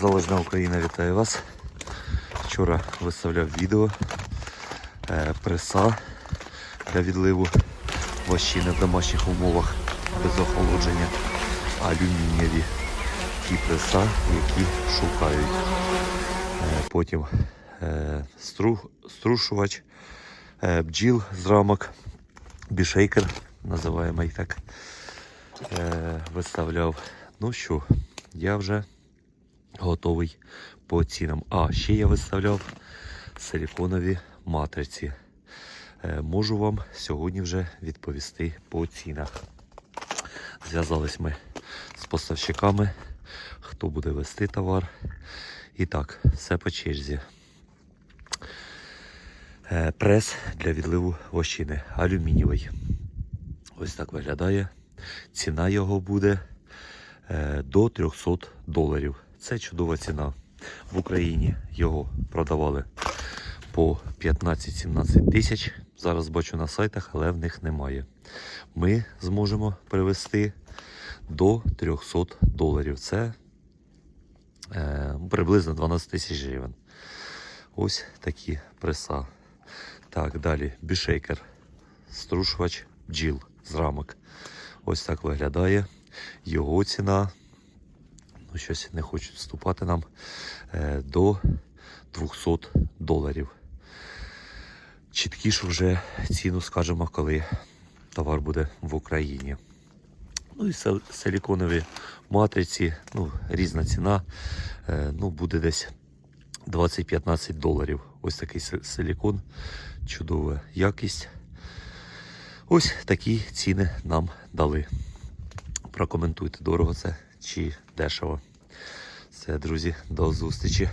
Залежна Україна вітаю вас. Вчора виставляв відео е, преса для відливу вощини в домашніх умовах без охолодження. Алюмінієві ті преса, які шукають. Е, потім е, стру, струшувач, е, бджіл з рамок, бішейкер, називаємо їх так, е, виставляв. Ну що, я вже готовий по цінам. А, ще я виставляв силіконові матриці. Е, можу вам сьогодні вже відповісти по цінах. Зв'язались ми з поставщиками, хто буде вести товар. І так, все по черзі. Е, Прес для відливу вощини алюмінієвий. Ось так виглядає. Ціна його буде е, до 300 доларів. Це чудова ціна. В Україні його продавали по 15-17 тисяч. Зараз бачу на сайтах, але в них немає. Ми зможемо привезти до 300 доларів. Це е, приблизно 12 тисяч гривень. Ось такі преса. Так, далі бішейкер, струшувач бджіл з рамок. Ось так виглядає. Його ціна, ну щось не хочуть вступати нам, е, до 200 доларів. Чіткіше вже ціну скажемо, коли товар буде в Україні. Ну і сил- силіконові матриці, ну, різна ціна, е, ну, буде десь 20-15 доларів. Ось такий си- силікон, чудова якість. Ось такі ціни нам дали. Прокоментуйте, дорого це чи дешево. Все, друзі, до зустрічі.